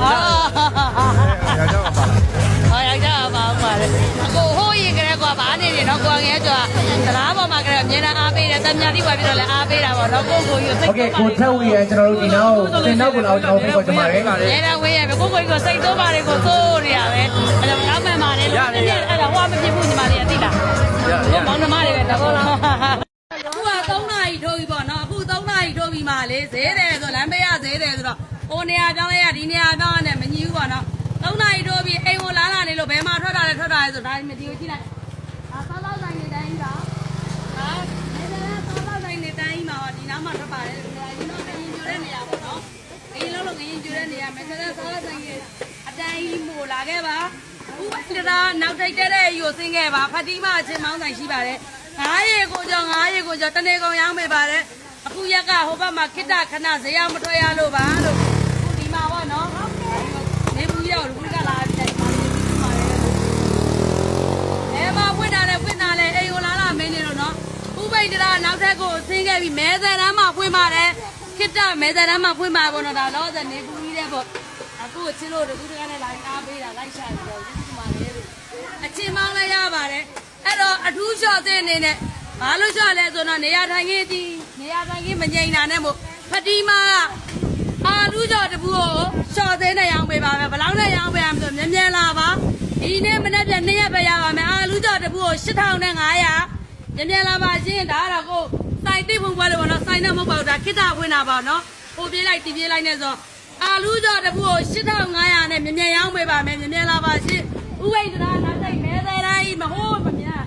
။ရာကြောက်ပါလားဟောရကြပါဦးပါလေအကိုဟိုးရင်ကလေးကဘာနေနေနော်ကိုငယ်ကျော်ကတရားပေါ်မှာကလေးအမြဲတမ်းအားပေးတယ်တမျှတိပါပြီးတော့လည်းအားပေးတာပေါ့နော်ကိုကိုကြီးစိတ်။ Okay ကိုထက်ဝီရကျွန်တော်တို့ဒီနောက်တင်နောက်ကတော့ကျွန်တော်ပြပေါ်ကြပါရယ်။အဲ့ဒါဝေးရပဲကိုကိုကြီးကိုစိတ်သွင်းပါတယ်ကိုသိုးနေရပဲအဲ့တော့နောက်မှန်ပါတယ်လို့အဲ့ဒါဟိုကမဖြစ်ဘူးညီမလေးအသိလား။ရရ မောင်နှမတွေပဲတဘောလားအခုက3နာရီထိုးပြီပေါ့နော်အခု3နာရီထိုးပြီမှလေဈေးတယ်ဆိုလမ်းပေးရဈေးတယ်ဆိုတော့ ဟိုနေရာပြောင်းလိုက်ရဒီနေရာပြောင်းရနဲ့မညီဘူးပေါ့နော်3နာရီထိုးပြီအိမ်ကိုလာလာနေလို့ဘယ်မှာထွက်တာလဲထွက်တာလဲဆိုဒါဒီမဒီကိုကြည့်လိုက်အာဆောက်လောက်ဆိုင်နေတိုင်းကဟာနေတယ်ဆောက်လောက်ဆိုင်နေတိုင်းမှာဒီနားမှာထွက်ပါတယ်ဒီတော့ငရင်ကျိုးတဲ့နေရာပေါ့နော်ငရင်လုံးလုံးငရင်ကျိုးတဲ့နေရာမယ်ဆိုတော့ဆောက်လောက်ဆိုင်ကြီးအတိုင်းမို့လာခဲ့ပါအခုတရာနောက်ထိတ်တဲ့ယူဆင်းခဲ့ပါဖတိမအချင်းမောင်းဆိုင်ရှိပါတယ်ငားရေကိုကြောင့်ငားရေကိုကြောင့်တနေကုန်ရောင်းပေးပါတယ်အခုရက်ကဟိုဘက်မှာခိတ္တခဏဇေယမထွက်ရလို့ပါလို့အခုဒီမှာပေါ့နော်နေဘူးရောက်လူကလာပြီးတယ်ဒီမှာနေဘူးမှာလေအဲမှာဖွင့်တာလဲဖွင့်တာလဲအိမ်ကိုလာလာမင်းနေတော့နော် ဥပိတ်တရာနောက်ထပ်ကိုဆင်းခဲ့ပြီးမဲစံတန်းမှာဖွင့်ပါတယ်ခိတ္တမဲစံတန်းမှာဖွင့်ပါပေါ့နော်ဒါတော့ဇနေဘူးကြီးတဲ့ပေါ့အခုချင်းလို့တူတကနဲ့လိုက်အားပေးတာလိုက်ရှာပြီးတော့ဒီမှာလေအချင်းမောင်းလဲရပါတယ်အဲ့တော့အထူးလျှော့တဲ့အနေနဲ့ဘာလို့လျှော့လဲဆိုတော့နေရာထိုင်ခင်းဒီနေရာထိုင်ခင်းမငြိမ်တာနဲ့မို့ဖတီမာကအာလူကြော်တပူကိုရှော့သေးနဲ့ရောင်းပေးပါမယ်ဘယ်လောက်နဲ့ရောင်းပေးရမလဲဆိုမြဲမြဲလာပါဒီနေ့မနေ့ပြန်နေ့ရက်ပဲရပါမယ်အာလူကြော်တပူကို8500 မြဲမြဲလာပါရှင်ဒါကတော့ကိုစိုက်တိဖို့ပွဲလို့ပေါ့နော်စိုက်နဲ့မဟုတ်ပါဘူးဒါခိတ္တဝင်တာပါနော်ပို့ပြေးလိုက်တီးပြေးလိုက်နဲ့ဆိုအာလူကြော်တပူကို8500နဲ့မြဲမြဲရောင်းပေးပါမယ်မြဲမြဲလာပါရှင်ဥဝိဒ္ဒရာနောက်တိတ်မဲသေးတိုင်းမဟုတ်မများ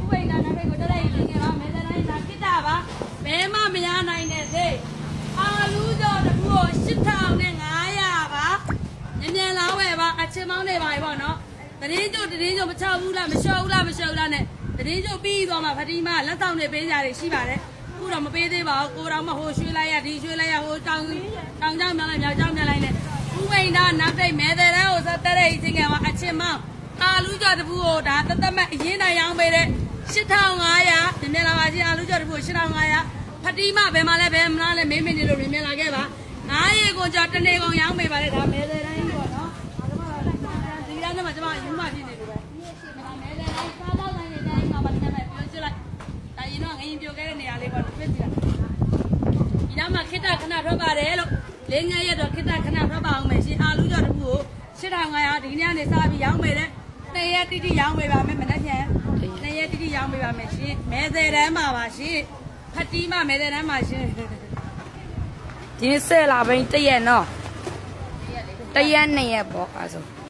ဥဝိဒ္ဒရာနောက်တိတ်ကိုတက်လိုက်ရင်ငယ်ပါမဲသေးတိုင်းဒါခိတ္တပါဘဲမမရနိုင်တဲ့စိတ်အာလူကြော်တခုကို8500ပါညဉ့်ညံလာဝယ်ပါအချင်းမောင်းနေပါပြီပေါ့နော်တရင်ကျုပ်တရင်ကျုပ်မချဘူးလားမလျှော့ဘူးလားမလျှော့ဘူးလားနဲ့ တရင်ကျုပ်ပြီးသွားမှဖတီမာလက်ဆောင်တွေပေးကြတယ်ရှိပါတယ်အခုတော့မပေးသေးပါဘူးကိုတော်မဟိုရွှေ့လိုက်ရဒီရွှေ့လိုက်ရဟိုတောင်တောင်ကြောင်မြောင်းလိုက်မြောက်ကြောင်မြောင်းလိုက်နဲ့ဥဝိန္ဒနောက်တိတ်မဲတဲ့တန်းကိုစတဲ့တဲ့ချင်းကမှာအချင်းမောင်းအာလူကြော်တခုကိုဒါတသက်မဲ့အရင်တိုင်ရောင်းပေးတဲ့8500မြင်မြင်လာပါချင်းအာလူကြော်တခုကို8500ဖတီမဘယ်မှာလဲဘယ်မလားလဲမင်းမင်းနေလို့မြင်လာခဲ့ပါငါးရေကိုကြောတနေကုန်ရောင်းပေးပါလေဒါမဲတဲ့တိုင်းပေါ့နော်ဒီကနေ့မှကျွန်မယူမဖြစ်နေလို့ပဲဒါမဲတဲ့တိုင်းစားတော့တိုင်းနေတိုင်းမှာပါတကယ်ပဲပြောချလိုက်ဒါရင်တော့ငရင်ပြောခဲ့တဲ့နေရာလေးပေါ့နော်ပြည့်ကြည့်လိုက်ဒီနားမှာခိတ္တခဏ ထွက်ပါတယ်လို့လေးငယ်ရက်တော့ခိတ္တခဏထွက်ပါအောင်မယ်ရှင်အာလူကြောတခုကို8500ဒီနေ့ကနေစပြီးရောင်းပေးတယ်နှစ်ရက်တိတိရောင်းပေးပါမယ်မနေ့ပြန်နှစ်ရက်တိတိရောင်းပေးပါမယ်ရှင်မဲတဲ့တန်းမှာပါရှင်ဖတီမမဲတဲ့တန်းမှာရှင်ဒီနေ့ဆဲလာဘိန်းတစ်ရက်နော်တစ်ရက်နှစ်ရက်ပေါ့အဲဆို